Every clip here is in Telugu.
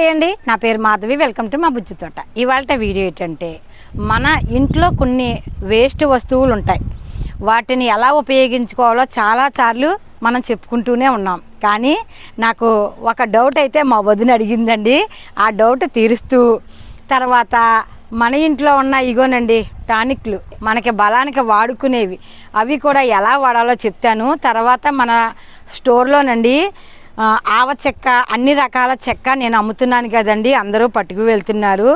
నమస్తే అండి నా పేరు మాధవి. వెల్కమ్ టు మా బుజ్జి తోట. ఇవాళ వీడియో ఏంటంటే మన ఇంట్లో కొన్ని వేస్ట్ వస్తువులు ఉంటాయి. వాటిని ఎలా ఉపయోగించుకోవాలో చాలా సార్లు మనం చెప్పుకుంటూనే ఉన్నాం. కానీ నాకు ఒక డౌట్ అయితే మా వదిన అడిగిందండి. ఆ డౌట్ తీరుస్తూ తర్వాత మన ఇంట్లో ఉన్న ఇగోనండి టానిక్లు మనకి బలానికి వాడుకునేవి. అవి కూడా ఎలా వాడాలో చెప్తాను. తర్వాత మన స్టోర్లోనండి ఆవ చెక్క అన్ని రకాల చెక్క నేను అమ్ముతున్నాను కదండి. అందరూ పట్టుకు వెళ్తున్నారు.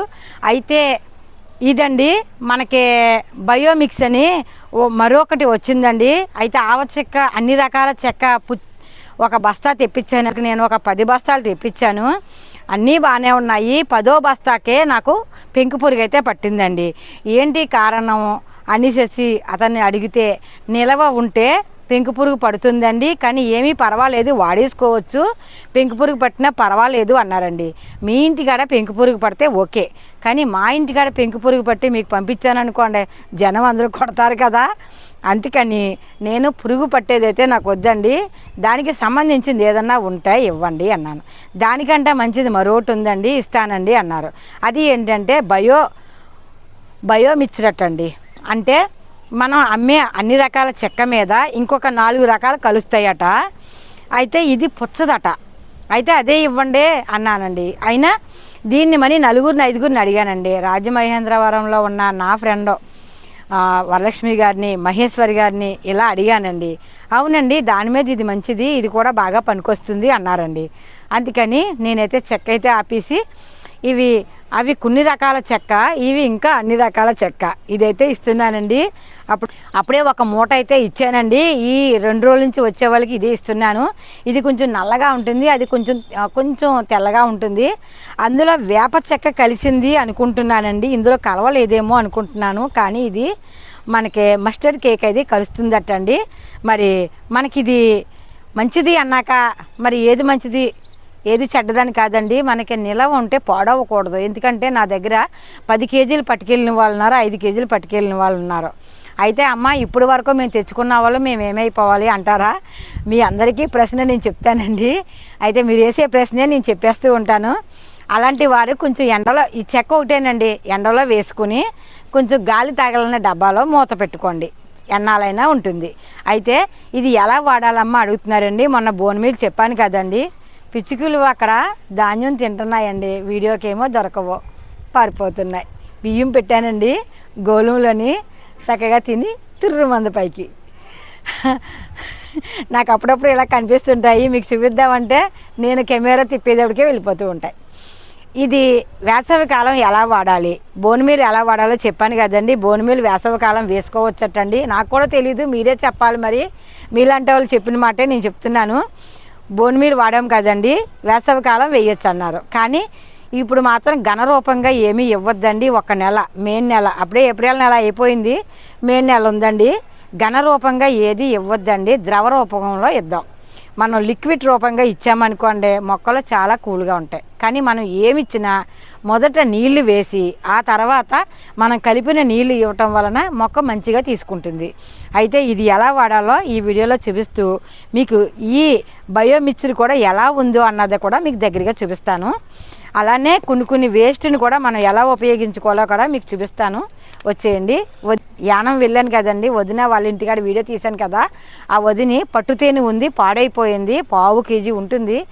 అయితే ఇదండి మనకి బయోమిక్స్ అని మరొకటి వచ్చిందండి. అయితే ఆవ చెక్క అన్ని రకాల చెక్క పు ఒక బస్తా తెప్పించాను. నేను ఒక పది బస్తాలు తెప్పించాను. అన్నీ బాగానే ఉన్నాయి. పదో బస్తాకే నాకు పెంకు పురుగు అయితే పట్టిందండి. ఏంటి కారణం అనేసి అతన్ని అడిగితే నిలవ ఉంటే పెంకు పురుగు పడుతుందండి కానీ ఏమీ పర్వాలేదు వాడేసుకోవచ్చు. పెంకు పురుగు పట్టినా పర్వాలేదు అన్నారండి. మీ ఇంటికాడ పెంకు పురుగు పడితే ఓకే కానీ మా ఇంటికాడ పెంకు పురుగు పట్టి మీకు పంపించాను అనుకోండి జనం అందరూ కొడతారు కదా. అందుకని నేను పురుగు పట్టేదైతే నాకు వద్దండి దానికి సంబంధించింది ఏదన్నా ఉంటే ఇవ్వండి అన్నాను. దానికంటే మంచిది మరొకటి ఉందండి ఇస్తానండి అన్నారు. అది ఏంటంటే బయో బయోమిచ్చరట్ అండి అంటే మనం అమ్మే అన్ని రకాల చెక్క మీద ఇంకొక నాలుగు రకాలు కలుస్తాయట. అయితే ఇది పుచ్చదట. అయితే అదే ఇవ్వండి అన్నానండి. అయినా దీన్ని మరి నలుగురిని ఐదుగురిని అడిగానండి. రాజమహేంద్రవరంలో ఉన్న నా ఫ్రెండ్ వరలక్ష్మి గారిని మహేశ్వరి గారిని ఇలా అడిగానండి. అవునండి దాని మీద ఇది మంచిది ఇది కూడా బాగా పనికొస్తుంది అన్నారండి. అందుకని నేనైతే చెక్క అయితే ఆపేసి ఇవి అవి కొన్ని రకాల చెక్క ఇవి ఇంకా అన్ని రకాల చెక్క. ఇదైతే ఇస్తున్నానండి. అప్పుడు అప్పుడే ఒక మూట అయితే ఇచ్చానండి. ఈ రెండు రోజుల నుంచి వచ్చే వాళ్ళకి ఇదే ఇస్తున్నాను. ఇది కొంచెం నల్లగా ఉంటుంది. అది కొంచెం కొంచెం తెల్లగా ఉంటుంది. అందులో వేప చెక్క కలిసింది అనుకుంటున్నానండి. ఇందులో కలవలేదేమో అనుకుంటున్నాను. కానీ ఇది మనకి మస్టర్డ్ కేక్ అది కలుస్తుందటండి. మరి మనకి ఇది మంచిది అన్నాక మరి ఏది మంచిది? ఏది చెడ్డదని కాదండి మనకి నిలవ ఉంటే పాడవకూడదు. ఎందుకంటే నా దగ్గర పది కేజీలు పట్టుకెళ్ళిన వాళ్ళు ఉన్నారు ఐదు కేజీలు పట్టుకెళ్ళిన వాళ్ళు ఉన్నారు. అయితే అమ్మ ఇప్పుడు వరకు మేము తెచ్చుకున్న వాళ్ళు మేము ఏమైపోవాలి అంటారా? మీ అందరికీ ప్రశ్న నేను చెప్తానండి. అయితే మీరు వేసే ప్రశ్నే నేను చెప్పేస్తూ ఉంటాను. అలాంటి వారు కొంచెం ఎండలో ఈ చెక్క ఒకటేనండి ఎండలో వేసుకుని కొంచెం గాలి తగలన డబ్బాలో మూత పెట్టుకోండి. ఎన్నాలైనా ఉంటుంది. అయితే ఇది ఎలా వాడాలమ్మా అడుగుతున్నారండి. మొన్న బోన్ మీకు చెప్పాను కదండి. పిచ్చుకలు అక్కడ ధాన్యం తింటున్నాయండి. వీడియోకేమో దొరకవు. పారిపోతున్నాయి. బియ్యం పెట్టానండి. గోలంలోని చక్కగా తిని తిర్రు మంది పైకి. నాకు అప్పుడప్పుడు ఇలా కనిపిస్తుంటాయి. మీకు చూపిద్దామంటే నేను కెమెరా తిప్పేటప్పటికే వెళ్ళిపోతూ ఉంటాయి. ఇది వేసవి కాలం ఎలా వాడాలి? బోనుమీలు ఎలా వాడాలో చెప్పాను కదండి. బోనుమీలు వేసవి కాలం వేసుకోవచ్చటండి. నాకు కూడా తెలియదు మీరే చెప్పాలి మరి. మీలాంటి వాళ్ళు చెప్పిన మాటే నేను చెప్తున్నాను. బోనుమీలు వాడాం కదండి వేసవికాలం వేయొచ్చు అన్నారు కానీ ఇప్పుడు మాత్రం ఘనరూపంగా ఏమీ ఇవ్వద్దండి ఒక నెల మే నెల అప్పుడే ఏప్రిల్ నెల అయిపోయింది మే నెల ఉందండి. ఘనరూపంగా ఏది ఇవ్వద్దండి ద్రవ రూపంలో ఇద్దాం. మనం లిక్విడ్ రూపంగా ఇచ్చామనుకోండి మొక్కలు చాలా కూల్గా ఉంటాయి. కానీ మనం ఏమి ఇచ్చినా మొదట నీళ్ళు వేసి ఆ తర్వాత మనం కలిపిన నీళ్ళు ఇవ్వటం వలన మొక్క మంచిగా తీసుకుంటుంది. అయితే ఇది ఎలా వాడాలో ఈ వీడియోలో చూపిస్తూ మీకు ఈ బయోమిక్చర్ కూడా ఎలా ఉందో అన్నది కూడా మీకు దగ్గరగా చూపిస్తాను. అలానే కొన్ని కొన్ని వేస్ట్ని కూడా మనం ఎలా ఉపయోగించుకోవాలో కూడా మీకు చూపిస్తాను. వచ్చేయండి. వ- యానం వెళ్ళాను కదండి. వదిన వాళ్ళ ఇంటికాడ వీడియో తీశాను కదా. ఆ వదిని పట్టుతేనె ఉంది పాడైపోయింది పావు కేజీ ఉంటుంది.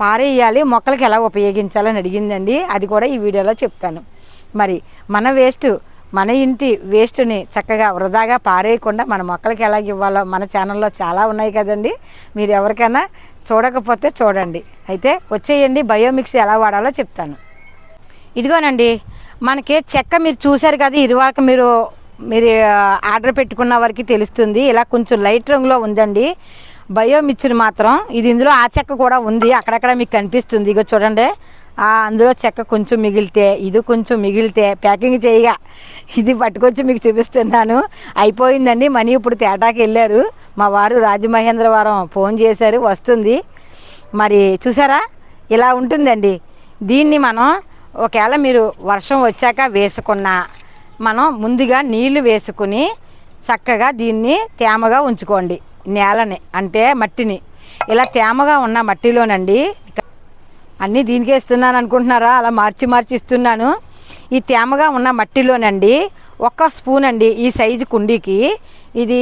పారేయాలి మొక్కలకి ఎలా ఉపయోగించాలని అడిగిందండి. అది కూడా ఈ వీడియోలో చెప్తాను. మరి మన వేస్ట్ మన ఇంటి వేస్ట్ని చక్కగా వృధాగా పారేయకుండా మన మొక్కలకి ఎలా ఇవ్వాలో మన ఛానల్లో చాలా ఉన్నాయి కదండి. మీరు ఎవరికైనా చూడకపోతే చూడండి. అయితే వచ్చేయండి బయోమిక్స్ ఎలా వాడాలో చెప్తాను. ఇదిగోనండి మనకి చెక్క మీరు చూశారు కదా ఇరువాక మీరు మీరు ఆర్డర్ పెట్టుకున్న వారికి తెలుస్తుంది. ఇలా కొంచెం లైట్ రంగులో ఉందండి. బయోమిక్స్ని మాత్రం ఇది ఇందులో ఆ చెక్క కూడా ఉంది. అక్కడక్కడ మీకు కనిపిస్తుంది. ఇగో చూడండి. అందులో చెక్క కొంచెం మిగిలితే ఇది కొంచెం మిగిలితే ప్యాకింగ్ చేయగా ఇది పట్టుకొచ్చి మీకు చూపిస్తున్నాను. అయిపోయిందండి మనీ ఇప్పుడు తేటాకి వెళ్ళారు. మా వారు రాజమహేంద్రవరం ఫోన్ చేశారు వస్తుంది. మరి చూసారా? ఇలా ఉంటుందండి. దీన్ని మనం ఒకవేళ మీరు వర్షం వచ్చాక వేసుకున్నా మనం ముందుగా నీళ్ళు వేసుకుని చక్కగా దీన్ని తేమగా ఉంచుకోండి నేలని అంటే మట్టిని. ఇలా తేమగా ఉన్న మట్టిలోనండి అన్నీ దీనికే ఇస్తున్నాను అనుకుంటున్నారా? అలా మార్చి మార్చి ఇస్తున్నాను. ఈ తేమగా ఉన్న మట్టిలోనండి ఒక్క స్పూన్ అండి ఈ సైజు కుండీకి. ఇది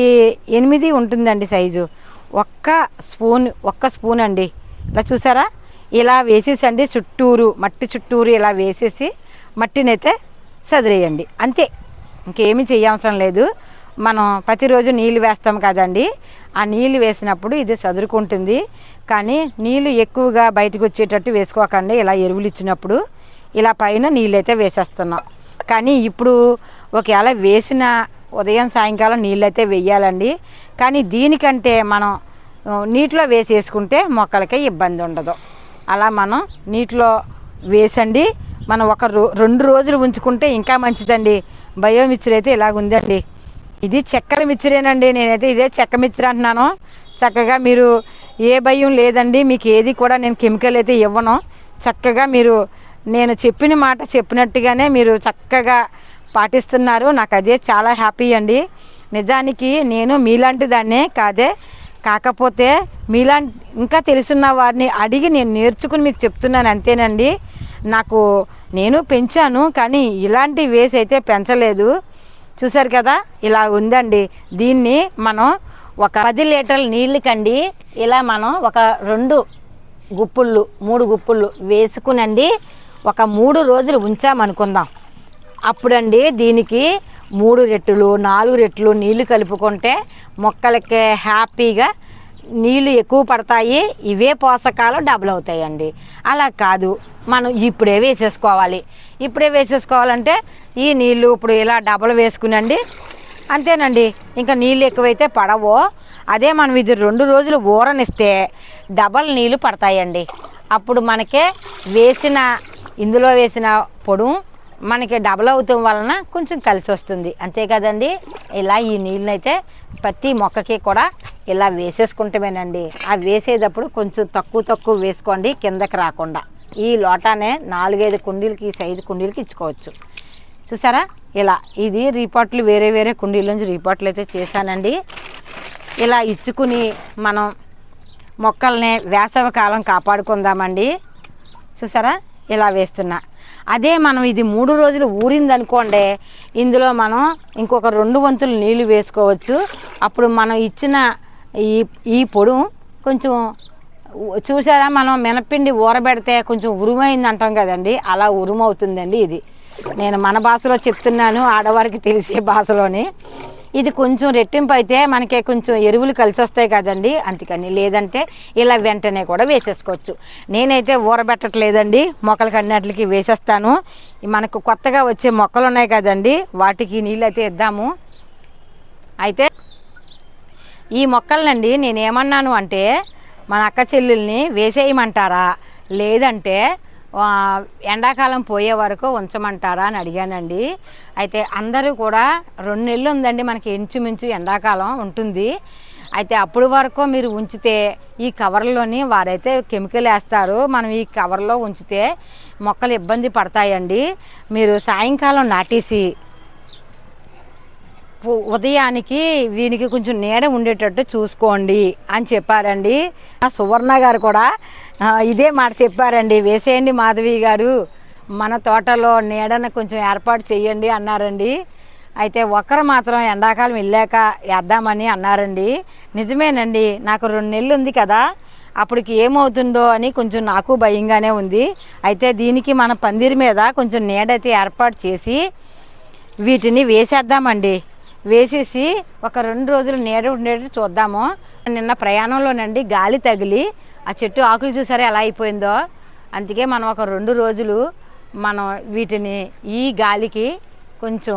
ఎనిమిది ఉంటుందండి సైజు. ఒక్క స్పూన్ ఒక్క స్పూన్ అండి. ఇలా చూసారా? ఇలా వేసేసండి చుట్టూరు మట్టి చుట్టూరు ఇలా వేసేసి మట్టినైతే సదిరేయండి. అంతే. ఇంకేమి చేయవసరం లేదు. మనం ప్రతిరోజు నీళ్ళు వేస్తాం కదండి. ఆ నీళ్ళు వేసినప్పుడు ఇది చదురుకుంటుంది కానీ నీళ్ళు ఎక్కువగా బయటకు వచ్చేటట్టు వేసుకోకండి. ఇలా ఎరువులు ఇచ్చినప్పుడు ఇలా పైన నీళ్ళు అయితే వేసేస్తున్నాం. కానీ ఇప్పుడు ఒకవేళ వేసిన ఉదయం సాయంకాలం నీళ్ళు అయితే వెయ్యాలండి కానీ దీనికంటే మనం నీటిలో వేసేసుకుంటే మొక్కలకి ఇబ్బంది ఉండదు. అలా మనం నీటిలో వేసండి. మనం ఒక రో రెండు రోజులు ఉంచుకుంటే ఇంకా మంచిదండి. బయో బయోమిక్చర్ అయితే ఇలాగ ఉందండి ఇది చెక్కల మిక్చరేనండి నేనైతే ఇదే చెక్క మిక్చర్ అంటున్నాను. చక్కగా మీరు ఏ భయం లేదండి మీకు ఏది కూడా నేను కెమికల్ అయితే ఇవ్వను. చక్కగా మీరు నేను చెప్పిన మాట చెప్పినట్టుగానే మీరు చక్కగా పాటిస్తున్నారు. నాకు అదే చాలా హ్యాపీ అండి. నిజానికి నేను మీలాంటి దాన్నే కాదే కాకపోతే మీలాంటి ఇంకా తెలుసున్న వారిని అడిగి నేను నేర్చుకుని మీకు చెప్తున్నాను అంతేనండి. నాకు నేను పెంచాను కానీ ఇలాంటి వేసి అయితే పెంచలేదు. చూసారు కదా ఇలా ఉందండి. దీన్ని మనం ఒక పది లీటర్ల నీళ్ళు కండి. ఇలా మనం ఒక రెండు గుప్పుళ్ళు మూడు గుప్పుళ్ళు వేసుకునండి. ఒక మూడు రోజులు ఉంచామనుకుందాం. అప్పుడండి దీనికి మూడు రెట్లు నాలుగు రెట్లు నీళ్ళు కలుపుకుంటే మొక్కలకి హ్యాపీగా నీళ్ళు ఎక్కువ పడతాయి. ఇవే పోషకాలు డబుల్ అవుతాయండి. అలా కాదు. మనం ఇప్పుడే వేసేసుకోవాలి. ఇప్పుడే వేసేసుకోవాలంటే ఈ నీళ్ళు ఇప్పుడు ఇలా డబల్ వేసుకునండి. అంతేనండి. ఇంకా నీళ్ళు ఎక్కువైతే పడవో. అదే మనం ఇది రెండు రోజులు ఊరనిస్తే డబల్ నీళ్ళు పడతాయండి. అప్పుడు మనకే వేసిన ఇందులో వేసిన పొడు మనకి డబల్ అవుతాం వలన కొంచెం కలిసి వస్తుంది. అంతే కదండి. ఇలా ఈ నీళ్ళనైతే ప్రతి మొక్కకి కూడా ఇలా వేసేసుకుంటామేనండి. ఆ వేసేటప్పుడు కొంచెం తక్కువ తక్కువ వేసుకోండి కిందకి రాకుండా. ఈ లోటానే నాలుగైదు కుండీలకి ఈ సైజు కుండీలకి ఇచ్చుకోవచ్చు. చూసారా? ఇలా ఇది రీపాట్లు వేరే వేరే కుండీలోంచి రీపాట్లు అయితే చేశానండి. ఇలా ఇచ్చుకుని మనం మొక్కల్ని వేసవి కాలం కాపాడుకుందామండి. చూసారా? ఇలా వేస్తున్నా. అదే మనం ఇది మూడు రోజులు ఊరిందనుకోండి ఇందులో మనం ఇంకొక రెండు వంతులు నీళ్ళు వేసుకోవచ్చు. అప్పుడు మనం ఇచ్చిన ఈ ఈ పొడు కొంచెం చూసారా? మనం మినపిండి ఊరబెడితే కొంచెం ఉరుమైంది అంటాం కదండి. అలా ఉరుమవుతుందండి ఇది. నేను మన భాషలో చెప్తున్నాను ఆడవారికి తెలిసే భాషలోని. ఇది కొంచెం రెట్టింపు అయితే మనకి కొంచెం ఎరువులు కలిసి వస్తాయి కదండి. అందుకని లేదంటే ఇలా వెంటనే కూడా వేసేసుకోవచ్చు. నేనైతే ఊరబెట్టట్లేదండి. మొక్కలకి అన్నిటికి వేసేస్తాను. మనకు కొత్తగా వచ్చే మొక్కలు ఉన్నాయి కదండి. వాటికి నీళ్ళు అయితే ఇద్దాము. అయితే ఈ మొక్కలనండి నేను ఏమన్నాను అంటే మన అక్క చెల్లెల్ని వేసేయమంటారా? లేదంటే ఎండాకాలం పోయే వరకు ఉంచమంటారా అని అడిగానండి. అయితే అందరూ కూడా రెండు నెలలు ఉందండి మనకి ఇంచుమించు ఎండాకాలం ఉంటుంది. అయితే అప్పుడు వరకు మీరు ఉంచితే ఈ కవర్లోని వారైతే కెమికల్ వేస్తారు మనం ఈ కవర్లో ఉంచితే మొక్కలు ఇబ్బంది పడతాయండి. మీరు సాయంకాలం నాటేసి ఉదయానికి వీనికి కొంచెం నీడ ఉండేటట్టు చూసుకోండి అని చెప్పారండి. ఆ సువర్ణ గారు కూడా ఇదే మాట చెప్పారండి. వేసేయండి మాధవి గారు మన తోటలో నీడను కొంచెం ఏర్పాటు చేయండి అన్నారండి. అయితే ఒకరు మాత్రం ఎండాకాలం వెళ్ళాక వేద్దామని అన్నారండి. నిజమేనండి నాకు రెండు నెలలు ఉంది కదా అప్పటికి ఏమవుతుందో అని కొంచెం నాకు భయంగానే ఉంది. అయితే దీనికి మన పందిరి మీద కొంచెం నీడైతే ఏర్పాటు చేసి వీటిని వేసేద్దామండి. వేసేసి ఒక రెండు రోజులు నీడ ఉండేటట్టు చూద్దాము. నిన్న ప్రయాణంలోనండి గాలి తగిలి ఆ చెట్టు ఆకులు చూసారా ఎలా అయిపోయిందో? అందుకే మనం ఒక రెండు రోజులు మనం వీటిని ఈ గాలికి కొంచెం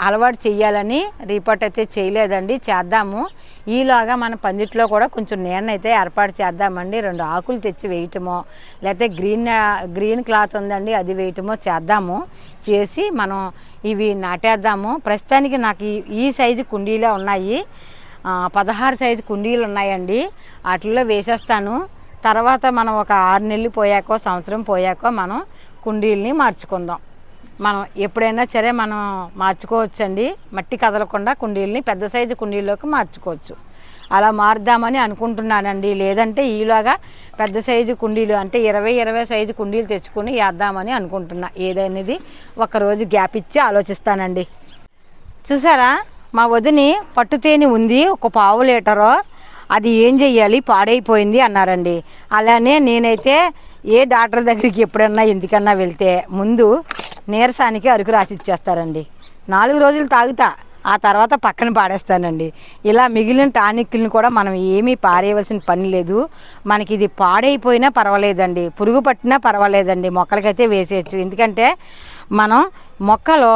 అలవాటు చేయాలని రిపోర్ట్ అయితే చేయలేదండి. చేద్దాము. ఈలోగా మన పందిట్లో కూడా కొంచెం నేనైతే ఏర్పాటు చేద్దామండి. రెండు ఆకులు తెచ్చి వేయటమో లేకపోతే గ్రీన్ గ్రీన్ క్లాత్ ఉందండి అది వేయటమో చేద్దాము. చేసి మనం ఇవి నాటేద్దాము. ప్రస్తుతానికి నాకు ఈ- ఈ సైజు కుండీలే ఉన్నాయి. పదహారు సైజు కుండీలు ఉన్నాయండి. వాటిల్లో వేసేస్తాను. తర్వాత మనం ఒక ఆరు నెలలు పోయాకో సంవత్సరం పోయాకో మనం కుండీల్ని మార్చుకుందాం. మనం ఎప్పుడైనా సరే మనం మార్చుకోవచ్చండి. మట్టి కదలకుండా కుండీలని పెద్ద సైజు కుండీల్లోకి మార్చుకోవచ్చు. అలా మారుద్దామని అనుకుంటున్నానండి. లేదంటే ఈలాగా పెద్ద సైజు కుండీలు అంటే ఇరవై ఇరవై సైజు కుండీలు తెచ్చుకుని వేద్దామని అనుకుంటున్నా. ఏదనేది ఒకరోజు గ్యాప్ ఇచ్చి ఆలోచిస్తానండి. చూసారా? మా వదిని పట్టుతేనె ఉంది ఒక పావు లీటరు. అది ఏం చెయ్యాలి? పాడైపోయింది అన్నారండి. అలానే నేనైతే ఏ డాక్టర్ దగ్గరికి ఎప్పుడన్నా ఎందుకన్నా వెళ్తే ముందు నీరసానికి అరుకు రాసి ఇచ్చేస్తారండి నాలుగు రోజులు తాగుతా ఆ తర్వాత పక్కన పాడేస్తానండి. ఇలా మిగిలిన టానిక్లను కూడా మనం ఏమీ పారేయవలసిన పని లేదు. మనకి ఇది పాడైపోయినా పర్వాలేదండి. పురుగు పట్టినా పర్వాలేదండి. మొక్కలకైతే వేసేయచ్చు. ఎందుకంటే మనం మొక్కలో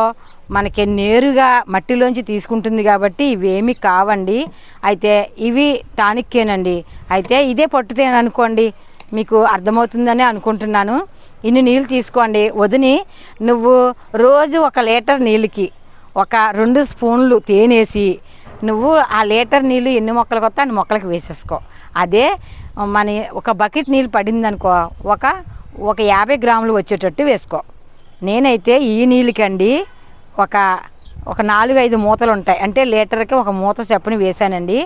మనకి నేరుగా మట్టిలోంచి తీసుకుంటుంది కాబట్టి ఇవేమి కావండి. అయితే ఇవి టానిక్కేనండి. అయితే ఇదే పట్టుతేననుకోండి మీకు అర్థమవుతుందని అనుకుంటున్నాను. ఇన్ని నీళ్ళు తీసుకోండి. వదిని నువ్వు రోజు ఒక లీటర్ నీళ్ళకి ఒక రెండు స్పూన్లు తేనేసి నువ్వు ఆ లీటర్ నీళ్ళు ఎన్ని మొక్కలకు వస్తే అన్ని మొక్కలకు వేసేసుకో. అదే మన ఒక బకెట్ నీళ్ళు పడింది అనుకో ఒక ఒక యాభై గ్రాములు వచ్చేటట్టు వేసుకో. నేనైతే ఈ నీళ్ళకండి ఒక ఒక నాలుగు ఐదు మూతలు ఉంటాయి. అంటే లీటర్కి ఒక మూత చెప్పుని వేశానండి.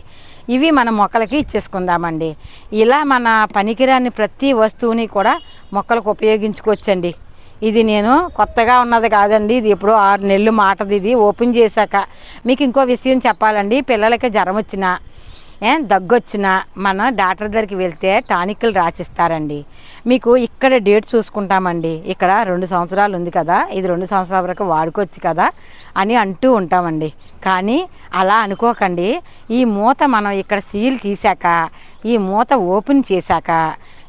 ఇవి మన మొక్కలకి ఇచ్చేసుకుందామండి. ఇలా మన పనికిరాని ప్రతి వస్తువుని కూడా మొక్కలకు ఉపయోగించుకోవచ్చండి. ఇది నేను కొత్తగా ఉన్నది కాదండి. ఇది ఎప్పుడో ఆరు నెలలు మాటది ఇది. ఓపెన్ చేశాక మీకు ఇంకో విషయం చెప్పాలండి. పిల్లలకి జ్వరం వచ్చినా దగ్గొచ్చినా మన డాక్టర్ దగ్గరికి వెళ్తే టానిక్లు రాసిస్తారండి. మీకు ఇక్కడ డేట్ చూసుకుంటామండి. ఇక్కడ రెండు సంవత్సరాలు ఉంది కదా ఇది రెండు సంవత్సరాల వరకు వాడుకోవచ్చు కదా అని అంటూ ఉంటామండి. కానీ అలా అనుకోకండి. ఈ మూత మనం ఇక్కడ సీల్ తీసాక ఈ మూత ఓపెన్ చేశాక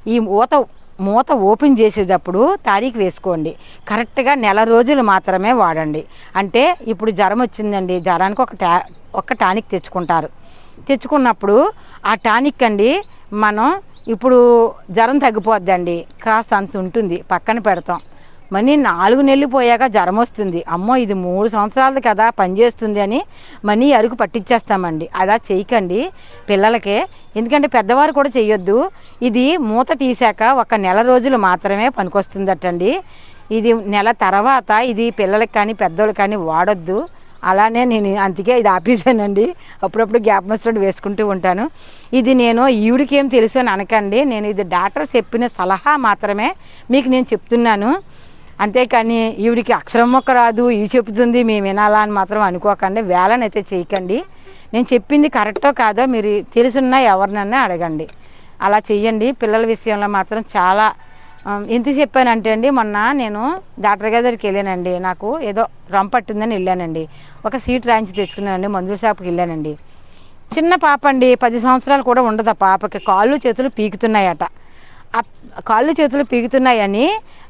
ఈ మూత మూత ఓపెన్ చేసేటప్పుడు తారీఖు వేసుకోండి. కరెక్ట్గా నెల రోజులు మాత్రమే వాడండి. అంటే ఇప్పుడు జ్వరం వచ్చిందండి. జ్వరానికి ఒక టా ఒక టానిక్ తెచ్చుకుంటారు. తెచ్చుకున్నప్పుడు ఆ టానిక్ అండి మనం ఇప్పుడు జ్వరం తగ్గిపోద్దండి. కాస్త అంత ఉంటుంది. పక్కన పెడతాం. మనీ నాలుగు నెలలు పోయాక జ్వరం వస్తుంది. అమ్మో ఇది మూడు సంవత్సరాలది కదా పనిచేస్తుంది అని మనీ అరుగు పట్టించేస్తామండి అలా చేయకండి పిల్లలకే. ఎందుకంటే పెద్దవారు కూడా చేయొద్దు ఇది మూత తీసాక ఒక నెల రోజులు మాత్రమే పనికొస్తుందటండి. ఇది నెల తర్వాత ఇది పిల్లలకి కానీ పెద్దోళ్ళకి కానీ వాడొద్దు. అలానే నేను అందుకే ఇది ఆపేసానండి. అప్పుడప్పుడు గ్యాప్ మస్టర్డ్ వేసుకుంటూ ఉంటాను. ఇది నేను ఈవిడికి ఏం తెలుసు అని అనకండి. నేను ఇది డాక్టర్ చెప్పిన సలహా మాత్రమే మీకు నేను చెప్తున్నాను. అంతేకాని ఈవిడికి అక్షరం మొక్క రాదు ఈ చెప్తుంది మేము వినాలా అని మాత్రం అనుకోకండి. వేలనైతే చేయకండి. నేను చెప్పింది కరెక్టో కాదో మీరు తెలుసున్నా ఎవరినన్నా అడగండి. అలా చెయ్యండి. పిల్లల విషయంలో మాత్రం చాలా ఎంత చెప్పానంటే అండి మొన్న నేను డాక్టర్ గారి దగ్గరికి వెళ్ళానండి. నాకు ఏదో రొమ్మ పట్టిందని వెళ్ళానండి. ఒక సీట్ రాయించి తెచ్చుకున్నానండి మందుల షాప్కి వెళ్ళానండి. చిన్న పాప అండి పది సంవత్సరాలు కూడా ఉండదు ఆ పాపకి. కాళ్ళు చేతులు పీకుతున్నాయట. ఆ కాళ్ళు చేతులు పీకుతున్నాయని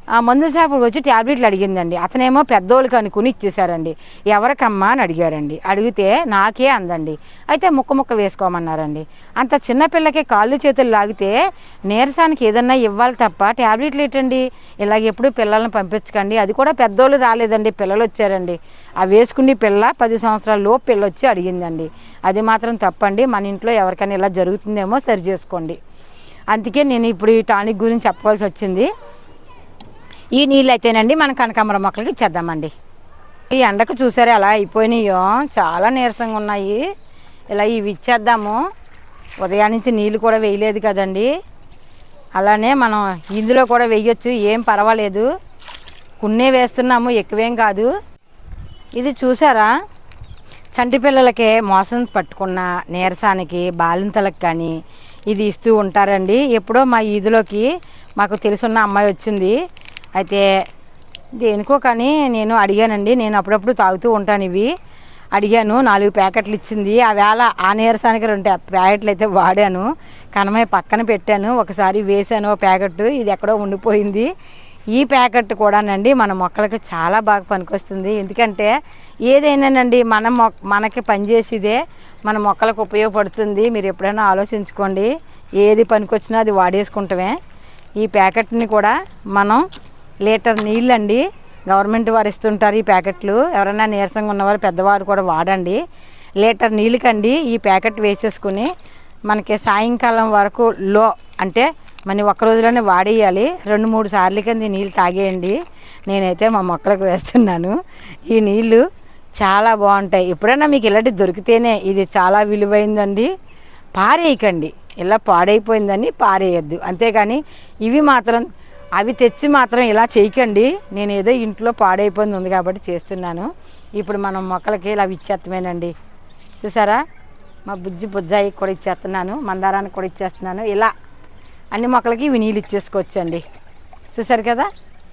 ఆ మందుల షాపుకి వచ్చి ట్యాబ్లెట్లు అడిగిందండి. అతనేమో పెద్దోళ్ళకి అనుకుని ఇచ్చేసారండి ఎవరికమ్మా అని అడిగారండి. అడిగితే నాకే అందండి. అయితే ముక్క ముక్క వేసుకోమన్నారండి. అంత చిన్న పిల్లకి కాళ్ళు చేతులు లాగితే నీరసానికి ఏదన్నా ఇవ్వాలి తప్ప ట్యాబ్లెట్లు ఏంటండి? ఇలాగ ఎప్పుడు పిల్లల్ని పంపించకండి. అది కూడా పెద్దోళ్ళు రాలేదండి. పిల్లలు వచ్చారండి. ఆ వేసుకుని పిల్ల పది సంవత్సరాల లోపు పిల్ల వచ్చి అడిగిందండి. అది మాత్రం తప్పండి. మన ఇంట్లో ఎవరికైనా ఇలా జరుగుతుందేమో సరి చేసుకోండి. అందుకే నేను ఇప్పుడు ఈ టానిక్ గురించి చెప్పవలసి వచ్చింది. ఈ నీళ్ళు అయితేనండి మన కనకాంబరం మొక్కలకి ఇచ్చేద్దామండి. ఈ ఎండకు చూసారు ఎలా అయిపోయినాయో? చాలా నీరసంగా ఉన్నాయి. ఇలా ఇవి ఇచ్చేద్దాము. ఉదయం నుంచి నీళ్ళు కూడా వేయలేదు కదండి. అలానే మనం ఇందులో కూడా వేయొచ్చు. ఏం పర్వాలేదు. కున్నే వేస్తున్నాము ఎక్కువేం కాదు. ఇది చూసారా? చంటి పిల్లలకి మోసం పట్టుకున్న నీరసానికి బాలింతలకు కానీ ఇది ఇస్తూ ఉంటారండి. ఎప్పుడో మా ఈదులోకి మాకు తెలుసున్న అమ్మాయి వచ్చింది. అయితే దేనికో కానీ నేను అడిగానండి. నేను అప్పుడప్పుడు తాగుతూ ఉంటాను ఇవి. అడిగాను నాలుగు ప్యాకెట్లు ఇచ్చింది. ఆ వేళ ఆ నీరసానికి రెండు ప్యాకెట్లు అయితే వాడాను. కనమై పక్కన పెట్టాను. ఒకసారి వేసాను ఓ ప్యాకెట్. ఇది ఎక్కడో ఉండిపోయింది. ఈ ప్యాకెట్ కూడానండి మన మొక్కలకి చాలా బాగా పనికొస్తుంది. ఎందుకంటే ఏదైనానండి మన మొ మనకి పనిచేసేదే మన మొక్కలకు ఉపయోగపడుతుంది. మీరు ఎప్పుడైనా ఆలోచించుకోండి. ఏది పనికొచ్చినా అది వాడేసుకుంటామే. ఈ ప్యాకెట్ని కూడా మనం లీటర్ నీళ్ళండి. గవర్నమెంట్ వారు ఇస్తుంటారు ఈ ప్యాకెట్లు. ఎవరైనా నీరసంగా ఉన్నవారు పెద్దవారు కూడా వాడండి. లీటర్ నీళ్ళకండి ఈ ప్యాకెట్ వేసేసుకుని మనకి సాయంకాలం వరకు లో అంటే మన ఒక్క రోజులోనే వాడేయాలి. రెండు మూడు సార్లు కింద ఈ నీళ్ళు తాగేయండి. నేనైతే మా మొక్కలకు వేస్తున్నాను. ఈ నీళ్ళు చాలా బాగుంటాయి. ఎప్పుడైనా మీకు ఇలాంటి దొరికితేనే ఇది చాలా విలువైందండి. పారేయకండి. ఇలా పాడైపోయిందని పారేయద్దు. అంతేగాని ఇవి మాత్రం అవి తెచ్చి మాత్రం ఇలా చేయకండి. నేను ఏదో ఇంట్లో పాడైపోయింది ఉంది కాబట్టి చేస్తున్నాను. ఇప్పుడు మనం మొక్కలకి ఇలా ఇచ్చేత్తమేనండి చూసారా? మా బుజ్జి బుజ్జాయి కూడా ఇచ్చేస్తున్నాను. మందారానికి కూడా ఇచ్చేస్తున్నాను. ఇలా అన్ని మొక్కలకి వినీలు నీళ్ళు ఇచ్చేసుకోవచ్చండి. చూసారు కదా?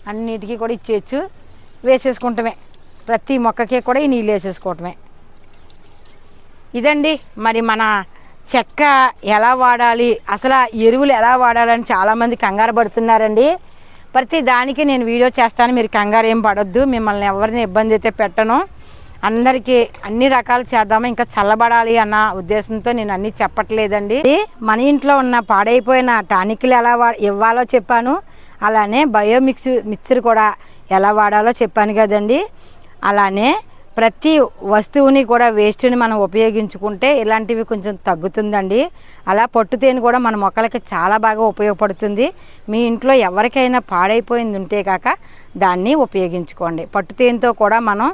అన్నిటికీ కూడా ఇచ్చేయచ్చు. వేసేసుకుంటమే. ప్రతి మొక్కకి కూడా ఈ నీళ్ళు వేసేసుకోవటమే. ఇదండి మరి మన చెక్క ఎలా వాడాలి? అసలు ఎరువులు ఎలా వాడాలని చాలామంది కంగారు పడుతున్నారండి. ప్రతి దానికి నేను వీడియో చేస్తాను. మీరు కంగారు ఏం పడొద్దు. మిమ్మల్ని ఎవరిని ఇబ్బంది అయితే పెట్టను. అందరికీ అన్ని రకాలు చేద్దాము? ఇంకా చల్లబడాలి అన్న ఉద్దేశంతో నేను అన్నీ చెప్పట్లేదండి. మన ఇంట్లో ఉన్న పాడైపోయిన టానిక్లు ఎలా వా ఇవ్వాలో చెప్పాను. అలానే బయోమిక్స్ మిక్సర్ కూడా ఎలా వాడాలో చెప్పాను కదండి. అలానే ప్రతి వస్తువుని కూడా వేస్ట్ని మనం ఉపయోగించుకుంటే ఇలాంటివి కొంచెం తగ్గుతుందండి. అలా పట్టు తేనె కూడా మన మొక్కలకి చాలా బాగా ఉపయోగపడుతుంది. మీ ఇంట్లో ఎవరికైనా పాడైపోయింది ఉంటే కాక దాన్ని ఉపయోగించుకోండి. పట్టు తేనెతో కూడా మనం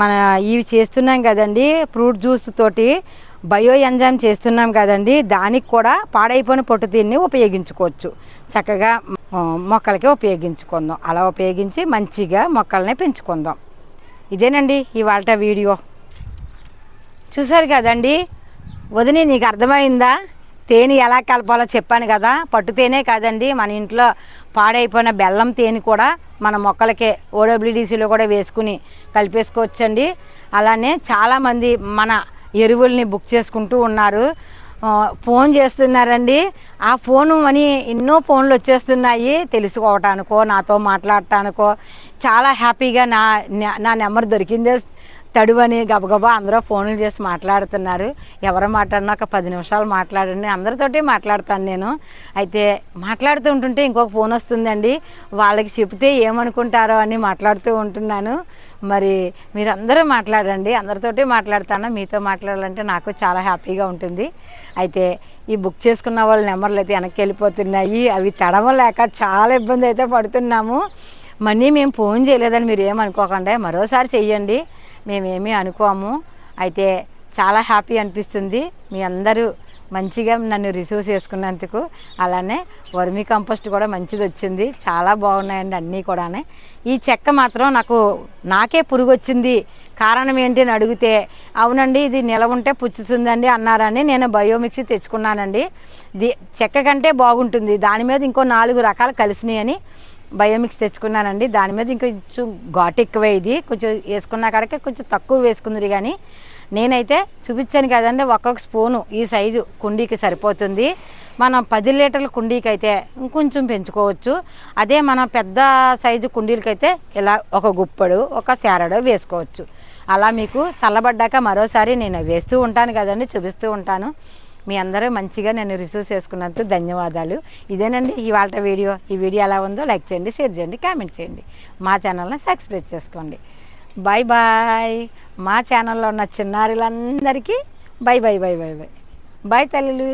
మన ఇవి చేస్తున్నాం కదండి ఫ్రూట్ జ్యూస్ తోటి బయో ఎంజామ్ చేస్తున్నాం కదండి దానికి కూడా పాడైపోయిన పొట్టుతీన్ని ఉపయోగించుకోవచ్చు. చక్కగా మొక్కలకి ఉపయోగించుకుందాం. అలా ఉపయోగించి మంచిగా మొక్కల్ని పెంచుకుందాం. ఇదేనండి ఇవాళ వీడియో. చూసారు కదండి? వదిని నీకు అర్థమైందా? తేనె ఎలా కలపాలో చెప్పాను కదా. పట్టు తేనే కాదండి మన ఇంట్లో పాడైపోయిన బెల్లం తేనె కూడా మన మొక్కలకే ఓడబ్ల్యూడీసీలో కూడా వేసుకుని కలిపేసుకోవచ్చండి. అలానే చాలామంది మన ఎరువుల్ని బుక్ చేసుకుంటూ ఉన్నారు. ఫోన్ చేస్తున్నారండి. ఆ ఫోను అని ఎన్నో ఫోన్లు వచ్చేస్తున్నాయి. తెలుసుకోవటానికో నాతో మాట్లాడటానికో చాలా హ్యాపీగా నా నా- నెంబర్ దొరికిందే తడువని గబగబా అందరూ ఫోన్లు చేసి మాట్లాడుతున్నారు. ఎవరు మాట్లాడినా ఒక పది నిమిషాలు మాట్లాడండి. అందరితోటి మాట్లాడతాను నేను. అయితే మాట్లాడుతూ ఉంటుంటే ఇంకొక ఫోన్ వస్తుందండి. వాళ్ళకి చెప్తే ఏమనుకుంటారో అని మాట్లాడుతూ ఉంటున్నాను. మరి మీరందరూ మాట్లాడండి. అందరితోటి మాట్లాడతాను. మీతో మాట్లాడాలంటే నాకు చాలా హ్యాపీగా ఉంటుంది. అయితే ఈ బుక్ చేసుకున్న వాళ్ళ నెంబర్లు అయితే వెనక్కి వెళ్ళిపోతున్నాయి. అవి తడవలేక చాలా ఇబ్బంది అయితే పడుతున్నాము. మనీ మేము ఫోన్ చేయలేదని మీరు ఏమనుకోకండి మరోసారి చెయ్యండి. మేమేమీ అనుకోము. అయితే చాలా హ్యాపీ అనిపిస్తుంది. మీ అందరూ మంచిగా నన్ను రిసీవ్ చేసుకున్నందుకు. అలానే వర్మీ కంపోస్ట్ కూడా మంచిది వచ్చింది చాలా బాగున్నాయండి అన్నీ కూడా ఈ చెక్క మాత్రం నాకు నాకే పురుగు వచ్చింది కారణం ఏంటి అని అడిగితే అవునండి ఇది నిలవ ఉంటే పుచ్చుతుందండి అన్నారని నేను బయోమిక్స్ తెచ్చుకున్నానండి. ది చెక్క కంటే బాగుంటుంది. దాని మీద ఇంకో నాలుగు రకాలు కలిసినాయని బయోమిక్స్ తెచ్చుకున్నానండి. దాని మీద ఇంకా కొంచెం ఘాటు ఇది. కొంచెం వేసుకున్న కాడికి కొంచెం తక్కువ వేసుకుంది కానీ నేనైతే చూపించాను కదండి ఒక్కొక్క స్పూను ఈ సైజు కుండీకి సరిపోతుంది. మనం పది లీటర్ల కుండీకి అయితే ఇంకొంచెం పెంచుకోవచ్చు. అదే మన పెద్ద సైజు కుండీలకైతే ఇలా ఒక గుప్పడు ఒక శారడో వేసుకోవచ్చు. అలా మీకు చల్లబడ్డాక మరోసారి నేను వేస్తూ ఉంటాను కదండి చూపిస్తూ ఉంటాను. మీ అందరూ మంచిగా నేను రిసీవ్ చేసుకున్నందుకు ధన్యవాదాలు. ఇదేనండి ఇవాళ వీడియో. ఈ వీడియో ఎలా ఉందో లైక్ చేయండి షేర్ చేయండి కామెంట్ చేయండి. మా ఛానల్ని సబ్స్క్రైబ్ చేసుకోండి. బాయ్ బాయ్ మా ఛానల్లో ఉన్న చిన్నారులందరికీ bye bye bye bye bye. Bye తల్లులు.